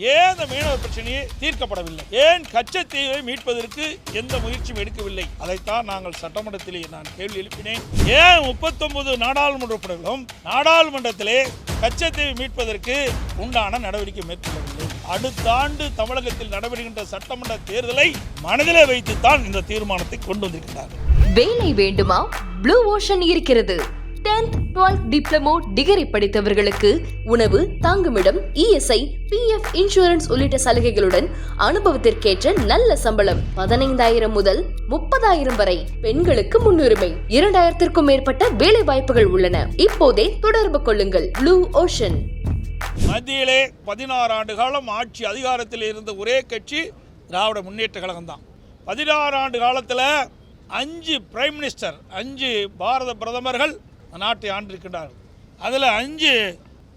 ஏன் இந்த மீனவர் பிரச்சனையை தீர்க்கப்படவில்லை? ஏன் கச்சத்தீவை மீட்பதற்கு எந்த முயற்சியும் எடுக்கவில்லை? அதைத்தான் நாங்கள் சட்டமன்றத்திலே நான் கேள்வி எழுப்பினேன். ஏன் முப்பத்தொன்பது நாடாளுமன்ற உறுப்பினர்களும் நாடாளுமன்றத்திலே கச்சத்தீவை மீட்பதற்கு உண்டான நடவடிக்கை மேற்கொள்ளவில்லை? அடுத்த ஆண்டு தமிழகத்தில் நடைபெறுகின்ற சட்டமன்ற தேர்தலை மனதிலே வைத்துத்தான் இந்த தீர்மானத்தை கொண்டு வந்திருக்கிறார்கள். வேலை வேண்டுமா? ப்ளூ ஓஷன் இருக்கிறது. 10th 12th டிப்ளமோ டிகிரி படித்தவர்களுக்கு உணவு தாங்குமிடம் இஎஸ்ஐ பிஎஃப் இன்சூரன்ஸ் உள்ளிட்ட சலுகைகளுடன் அனுபவத்திற்கேற்ற நல்ல சம்பளம் பதினைந்தாயிரம் முதல் முப்பதாயிரம் வரை பெண்களுக்கு முன்னுரிமை. இரண்டாயிரத்திற்கும் மேற்பட்ட வேலை வாய்ப்புகள் உள்ளன. இப்போதே தொடர்பு கொள்ளுங்கள். ப்ளூ ஓஷன் மத்தியிலே பதினாறு ஆண்டு காலம் ஆட்சி அதிகாரத்தில் இருந்த ஒரே கட்சி திராவிட முன்னேற்ற கழகம் தான் பதினாறு ஆண்டு காலத்தில் அஞ்சு பிரைம் மினிஸ்டர் அஞ்சு பாரத பிரதமர்கள் நாட்டை ஆண்டிருக்கின்றார்கள் அதில் அஞ்சு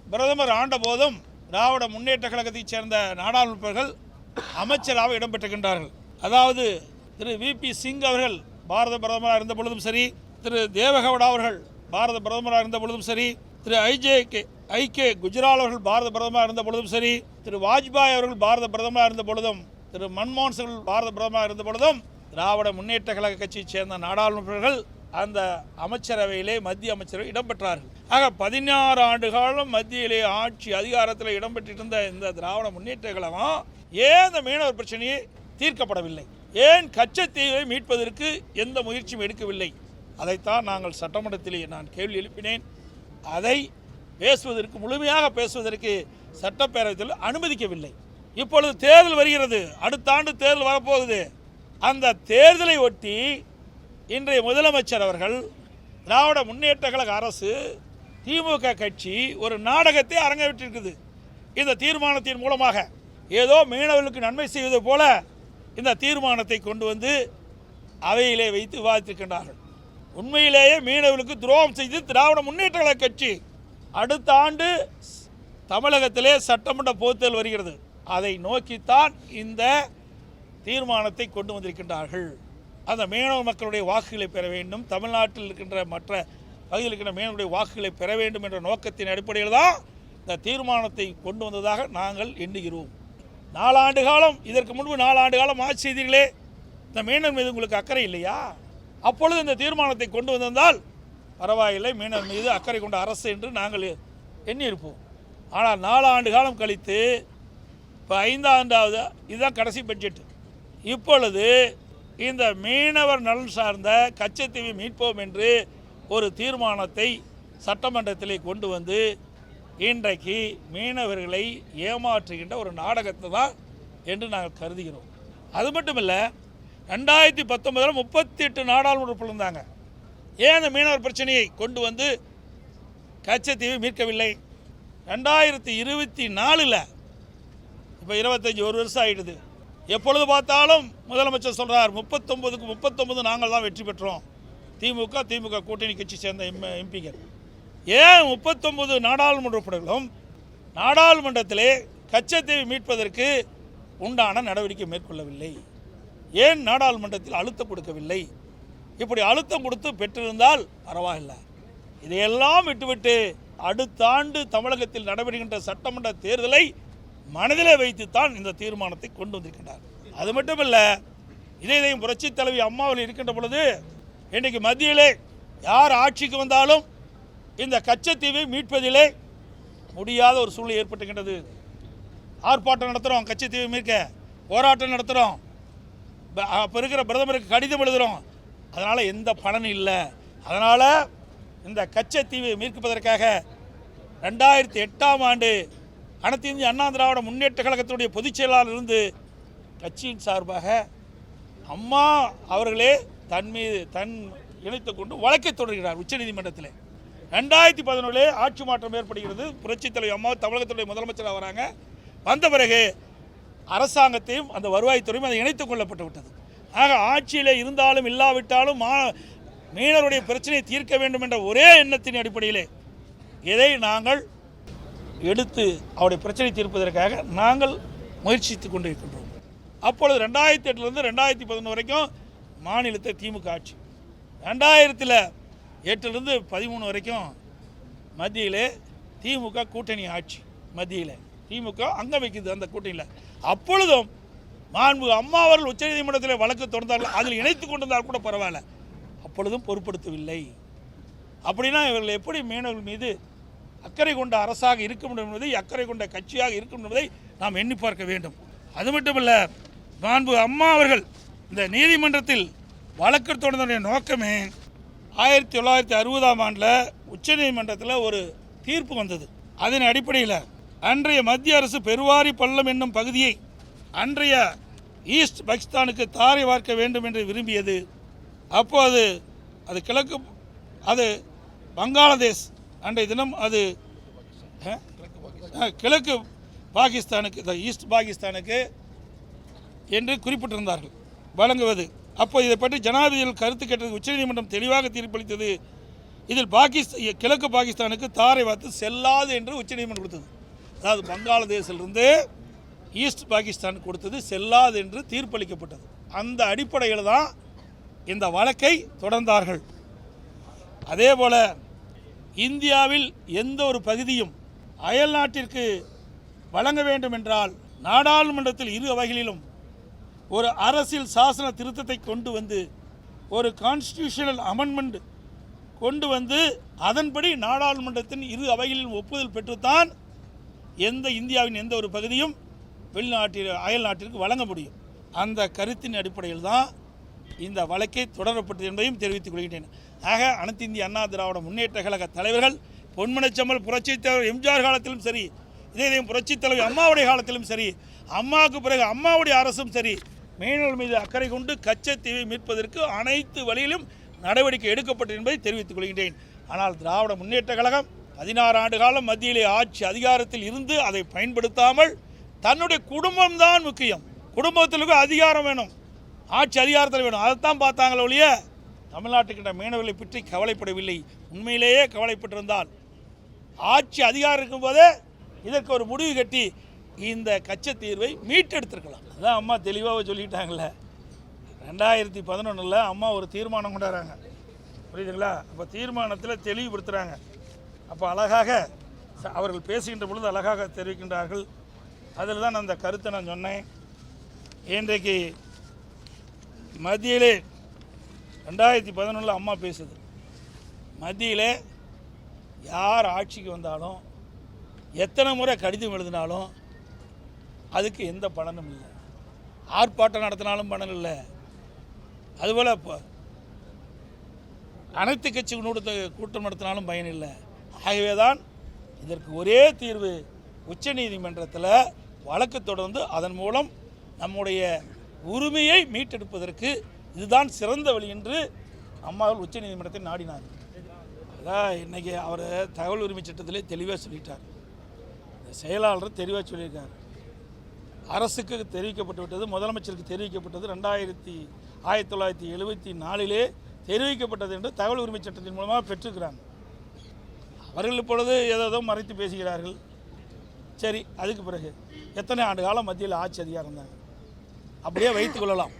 பிரதமர் ஆண்ட போதும் திராவிட முன்னேற்ற கழகத்தைச் சேர்ந்த நாடாளுமன்றர்கள் அமைச்சராக இடம்பெற்றிருக்கின்றார்கள். அதாவது திரு விபி சிங் அவர்கள் பாரத பிரதமராக இருந்த பொழுதும் சரி திரு தேவகவுடா அவர்கள் பாரத பிரதமராக இருந்த பொழுதும் சரி Thiru I J K I K Gujral அவர்கள் பாரத பிரதமராக இருந்த பொழுதும் சரி திரு வாஜ்பாய் அவர்கள் பாரத பிரதமராக இருந்த பொழுதும் திரு மன்மோகன் சிங் பாரத பிரதமராக இருந்த பொழுதும் திராவிட முன்னேற்ற கழக கட்சியைச் சேர்ந்த நாடாளுமன்றர்கள் அந்த அமைச்சரவையிலே மத்திய அமைச்சரவை இடம்பெற்றார்கள். ஆக பதினாறு ஆண்டு காலம் மத்தியிலே ஆட்சி அதிகாரத்தில் இடம்பெற்றிருந்த இந்த திராவிட முன்னேற்ற கழகம் ஏன் இந்த மீனவர் பிரச்சனையை தீர்க்கப்படவில்லை? ஏன் கச்சத்தீவை மீட்பதற்கு எந்த முயற்சியும் எடுக்கவில்லை? அதைத்தான் நாங்கள் சட்டமன்றத்திலே நான் கேள்வி எழுப்பினேன். அதை பேசுவதற்கு முழுமையாக பேசுவதற்கு சட்டப்பேரவையில் அனுமதிக்கவில்லை. இப்பொழுது தேர்தல் வருகிறது. அடுத்த ஆண்டு தேர்தல் வரப்போகுது. அந்த தேர்தலை ஒட்டி இன்றைய முதலமைச்சர் அவர்கள் திராவிட முன்னேற்ற கழக அரசு திமுக கட்சி ஒரு நாடகத்தை அரங்கவிட்டிருக்குது இந்த தீர்மானத்தின் மூலமாக ஏதோ மீனவர்களுக்கு நன்மை செய்வது போல இந்த தீர்மானத்தை கொண்டு வந்து அவையிலே வைத்து விவாதித்திருக்கின்றார்கள். உண்மையிலேயே மீனவர்களுக்கு துரோகம் செய்து திராவிட முன்னேற்ற கழக கட்சி அடுத்த ஆண்டு தமிழகத்திலே சட்டமன்ற பொதுத்தேர்தல் வருகிறது. அதை நோக்கித்தான் இந்த தீர்மானத்தை கொண்டு வந்திருக்கின்றார்கள். அந்த மீனவ மக்களுடைய வாக்குகளை பெற வேண்டும். தமிழ்நாட்டில் இருக்கின்ற மற்ற பகுதியில் இருக்கின்ற மீனவருடைய வாக்குகளை பெற வேண்டும் என்ற நோக்கத்தின் அடிப்படையில் தான் இந்த தீர்மானத்தை கொண்டு வந்ததாக நாங்கள் எண்ணுகிறோம். நாலாண்டு காலம் இதற்கு முன்பு நாலாண்டு காலம் ஆட்சி செய்தீர்களே இந்த மீனவர் மீது உங்களுக்கு அக்கறை இல்லையா? அப்பொழுது இந்த தீர்மானத்தை கொண்டு வந்திருந்தால் பரவாயில்லை மீனவர் மீது அக்கறை கொண்ட அரசு என்று நாங்கள் எண்ணியிருப்போம். ஆனால் நாலாண்டு காலம் கழித்து இப்போ ஐந்தாண்டாவது இதுதான் கடைசி பட்ஜெட். இப்பொழுது இந்த மீனவர் நலன் சார்ந்த கச்சத்தீவை மீட்போம் என்று ஒரு தீர்மானத்தை சட்டமன்றத்திலே கொண்டு வந்து இன்றைக்கு மீனவர்களை ஏமாற்றுகின்ற ஒரு நாடகத்தை தான் என்று நாங்கள் கருதுகிறோம். அது மட்டும் இல்லை ரெண்டாயிரத்தி பத்தொன்பதில் முப்பத்தி எட்டு நாடாளுமன்ற இருந்தாங்க. ஏன் அந்த மீனவர் பிரச்சனையை கொண்டு வந்து கச்சத்தீவை மீட்கவில்லை? ரெண்டாயிரத்தி இருபத்தி நாலில் இப்போ இருபத்தஞ்சி ஒரு வருஷம் ஆகிடுது எப்பொழுது பார்த்தாலும் முதலமைச்சர் சொல்கிறார் முப்பத்தொம்பதுக்கு முப்பத்தொம்பது நாங்கள் தான் வெற்றி பெற்றோம். திமுக திமுக கூட்டணி கட்சி சேர்ந்த எம் எம்பிகள். ஏன் முப்பத்தொம்பது நாடாளுமன்ற உறுப்பினர்களும் நாடாளுமன்றத்திலே கச்சத்தீவை மீட்பதற்கு உண்டான நடவடிக்கை மேற்கொள்ளவில்லை? ஏன் நாடாளுமன்றத்தில் அழுத்தம் கொடுக்கவில்லை? இப்படி அழுத்தம் கொடுத்து பெற்றிருந்தால் பரவாயில்லை. இதையெல்லாம் விட்டுவிட்டு அடுத்த ஆண்டு தமிழகத்தில் நடைபெறுகின்ற சட்டமன்ற தேர்தலை மனதிலே வைத்துத்தான் இந்த தீர்மானத்தை கொண்டு வந்திருக்கின்றார். அது மட்டும் இல்லை இதே இதையும் புரட்சி தலைவி அம்மாவில் இருக்கின்ற பொழுது இன்றைக்கு மத்தியிலே யார் ஆட்சிக்கு வந்தாலும் இந்த கச்சத்தீவை மீட்பதிலே முடியாத ஒரு சூழ்நிலை ஏற்பட்டுகின்றது. ஆர்ப்பாட்டம் நடத்துகிறோம் கச்சத்தீவை மீட்க போராட்டம் நடத்துகிறோம் அப்போ இருக்கிற பிரதமருக்கு கடிதம் எழுதுகிறோம் அதனால் எந்த பலனும் இல்லை. அதனால் இந்த கச்சத்தீவை மீட்பதற்காக ரெண்டாயிரத்தி எட்டாம் ஆண்டு அனைத்து இந்திய அண்ணா திராவிட முன்னேற்ற கழகத்தினுடைய பொதுச் செயலாளர் இருந்து கட்சியின் சார்பாக அம்மா அவர்களே தன் மீது தன் இணைத்து கொண்டு வழக்கை தொடர்கிறார் உச்சநீதிமன்றத்தில். ரெண்டாயிரத்தி பதினொன்றிலே ஆட்சி மாற்றம் ஏற்படுகிறது. புரட்சித் தலைவர் அம்மா தமிழகத்துடைய முதலமைச்சராக வராங்க. வந்த பிறகு அரசாங்கத்தையும் அந்த வருவாய்த்துறையும் அதை இணைத்துக் கொள்ளப்பட்டு விட்டது. ஆக ஆட்சியில் இருந்தாலும் இல்லாவிட்டாலும் மா மீனவருடைய பிரச்சனையை தீர்க்க வேண்டும் என்ற ஒரே எண்ணத்தின் அடிப்படையிலே இதை நாங்கள் எடுத்து அவருடைய பிரச்சனை தீர்ப்பதற்காக நாங்கள் முயற்சித்து கொண்டு இருக்கின்றோம் அப்பொழுது ரெண்டாயிரத்தி எட்டுலேருந்து ரெண்டாயிரத்தி பதினொன்று வரைக்கும் மாநிலத்தை திமுக ஆட்சி. ரெண்டாயிரத்தில் எட்டுலேருந்து பதிமூணு வரைக்கும் மத்தியில் திமுக கூட்டணி ஆட்சி மத்தியில். திமுக அங்கே வைக்குது அந்த கூட்டணியில். அப்பொழுதும் மாண்பு அம்மா அவர்கள் உச்சநீதிமன்றத்தில் வழக்கு தொடர்ந்தார்கள் அதில் இணைத்து கொண்டிருந்தால் கூட பரவாயில்ல. அப்பொழுதும் பொருட்படுத்தவில்லை. அப்படின்னா இவர்கள் எப்படி மீனவர்கள் மீது அக்கறை கொண்ட அரசாக இருக்க முடியும் என்பதை அக்கறை கொண்ட கட்சியாக இருக்கும் என்பதை நாம் எண்ணி பார்க்க வேண்டும். அது மட்டுமல்ல மாண்பு அம்மா அவர்கள் இந்த நீதிமன்றத்தில் வழக்கு தொடர்ந்தடைய நோக்கமே ஆயிரத்தி தொள்ளாயிரத்தி அறுபதாம் ஆண்டில் உச்சநீதிமன்றத்தில் ஒரு தீர்ப்பு வந்தது. அதன் அடிப்படையில் அன்றைய மத்திய அரசு பெருவாரி பள்ளம் என்னும் பகுதியை அன்றைய ஈஸ்ட் பாகிஸ்தானுக்கு தாரை வார்க்க வேண்டும் என்று விரும்பியது. அப்போது அது கிழக்கு அது பங்களாதேஷ் அன்றைய தினம் அது கிழக்கு பாகிஸ்தானுக்கு த ஈஸ்ட் பாகிஸ்தானுக்கு என்று குறிப்பிட்டிருந்தார்கள். வழங்குவது. அப்போ இதை பற்றி ஜனாதிபதிகள் கருத்து கேட்டது உச்சநீதிமன்றம் தெளிவாக தீர்ப்பளித்தது. இதில் பாகிஸ்தான் கிழக்கு பாகிஸ்தானுக்கு தாரை வார்த்து செல்லாது என்று உச்சநீதிமன்றம் கொடுத்தது. அதாவது வங்காளதேசிலிருந்து ஈஸ்ட் பாகிஸ்தான் கொடுத்தது செல்லாது என்று தீர்ப்பளிக்கப்பட்டது. அந்த அடிப்படையில் தான் இந்த வழக்கை தொடர்ந்தார்கள். அதே போல் இந்தியாவில் எந்த ஒரு பகுதியும் அயல் நாட்டிற்கு வழங்க வேண்டும் என்றால் நாடாளுமன்றத்தில் இரு வகைகளிலும் ஒரு அரசியல் சாசன திருத்தத்தை கொண்டு வந்து ஒரு கான்ஸ்டியூஷனல் அமெண்ட்மெண்ட் கொண்டு வந்து அதன்படி நாடாளுமன்றத்தின் இரு அவைகளிலும் ஒப்புதல் பெற்றுத்தான் எந்த இந்தியாவின் எந்த ஒரு பகுதியும் வெளிநாட்டில் அயல் நாட்டிற்கு வழங்க முடியும். அந்த கருத்தின் அடிப்படையில் தான் இந்த வழக்கை தொடரப்பட்டது என்பதையும் தெரிவித்துக் கொள்கின்றேன். ஆக அனைத்து இந்திய அண்ணா திராவிட முன்னேற்ற கழக தலைவர்கள் பொன்மனச்சம்மல் புரட்சித் தலைவர் எம்ஜிஆர் காலத்திலும் சரி இதே இதையும் புரட்சித் தலைவர் அம்மாவுடைய காலத்திலும் சரி அம்மாவுக்கு பிறகு அம்மாவுடைய அரசும் சரி மீனவர் மீது அக்கறை கொண்டு கச்சத்தீவை மீட்பதற்கு அனைத்து வழியிலும் நடவடிக்கை எடுக்கப்பட்டது என்பதை தெரிவித்துக் கொள்கின்றேன். ஆனால் திராவிட முன்னேற்ற கழகம் பதினாறு ஆண்டு காலம் மத்தியிலே ஆட்சி அதிகாரத்தில் இருந்து அதை பயன்படுத்தாமல் தன்னுடைய குடும்பம்தான் முக்கியம். குடும்பத்திற்கு அதிகாரம் வேணும். ஆட்சி அதிகாரத்தில் வேணும். அதைத்தான் பார்த்தாங்களே ஒழிய தமிழ்நாட்டுக்கிட்ட மீனவர்களை பற்றி கவலைப்படவில்லை. உண்மையிலேயே கவலைப்பட்டிருந்தால். ஆட்சி அதிகாரம் இருக்கும்போதே இதற்கு ஒரு முடிவு கட்டி இந்த கச்சத்தீர்வை மீட்டெடுத்திருக்கலாம். அதான் அம்மா தெளிவாக சொல்லிட்டாங்கல்ல. ரெண்டாயிரத்தி பதினொன்றில் அம்மா ஒரு தீர்மானம் கொண்டாடுறாங்க. புரியுதுங்களா? அப்போ தீர்மானத்தில் தெளிவுபடுத்துகிறாங்க அப்போ அழகாக அவர்கள் பேசுகின்ற பொழுது அழகாக தெரிவிக்கின்றார்கள். அதில் தான் அந்த கருத்தை நான் சொன்னேன். இன்றைக்கு மத்தியிலே ரெண்டாயிரத்தி பதினொன்றில் அம்மா பேசுது. மத்தியிலே யார் ஆட்சிக்கு வந்தாலும் எத்தனை முறை கடிதம் எழுதினாலும் அதுக்கு எந்த பலனும் இல்லை. ஆர்ப்பாட்டம் நடத்தினாலும் பலன் இல்லை. அதுபோல் இப்போ அனைத்து கட்சி கூட்ட கூட்டம் நடத்தினாலும் பயன் இல்லை. ஆகவே தான் இதற்கு ஒரே தீர்வு உச்சநீதிமன்றத்தில் வழக்கு தொடர்ந்து அதன் மூலம் நம்முடைய உரிமையை மீட்டெடுப்பதற்கு இதுதான் சிறந்த வழி என்று அம்மாவில் உச்சநீதிமன்றத்தை நாடினார். அதான் இன்றைக்கி அவர் தகவல் உரிமை சட்டத்திலே தெளிவாக சொல்லிட்டார். செயலாளர் தெளிவாக சொல்லியிருக்கார். அரசுக்கு தெரிவிக்கப்பட்டு விட்டது முதலமைச்சருக்கு தெரிவிக்கப்பட்டது ரெண்டாயிரத்தி ஆயிரத்தி தொள்ளாயிரத்தி எழுபத்தி நாலிலே தெரிவிக்கப்பட்டது என்று தகவல் உரிமை சட்டத்தின் மூலமாக பெற்றிருக்கிறாங்க அவர்கள் இப்பொழுது ஏதோ மறைத்து பேசுகிறார்கள். சரி அதுக்கு பிறகு எத்தனை ஆண்டு காலம் மத்தியில் ஆட்சி அதிகாரம் இருந்தாங்க அப்படியே வைத்து கொள்ளலாம்.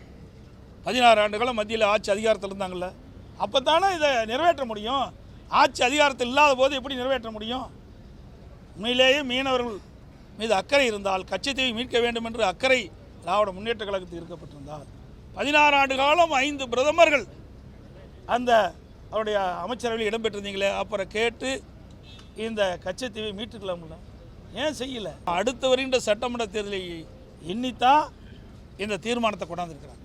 பதினாறு ஆண்டுகளும் மத்தியில் ஆட்சி அதிகாரத்தில் இருந்தாங்கள்ல அப்போ தானே இதை நிறைவேற்ற முடியும்? ஆட்சி அதிகாரத்தில் இல்லாத போது எப்படி நிறைவேற்ற முடியும்? உண்மையிலேயே மீனவர்கள் மீது அக்கறை இருந்தால் கச்சத்தீவை மீட்க வேண்டும் என்று அக்கறை திராவிட முன்னேற்ற கழகத்தில் இருக்கப்பட்டிருந்தால். பதினாறு ஆண்டு காலம் ஐந்து பிரதமர்கள் அந்த அவருடைய அமைச்சரவையில் இடம்பெற்றிருந்தீங்களே அப்புறம் கேட்டு இந்த கச்சத்தீவை மீட்டுக்கலாம்ல? ஏன் செய்யலை? அடுத்து வருகின்ற சட்டமன்ற தேர்தலை எண்ணித்தான் இந்த தீர்மானத்தை கொண்டாந்துருக்கிறாங்க.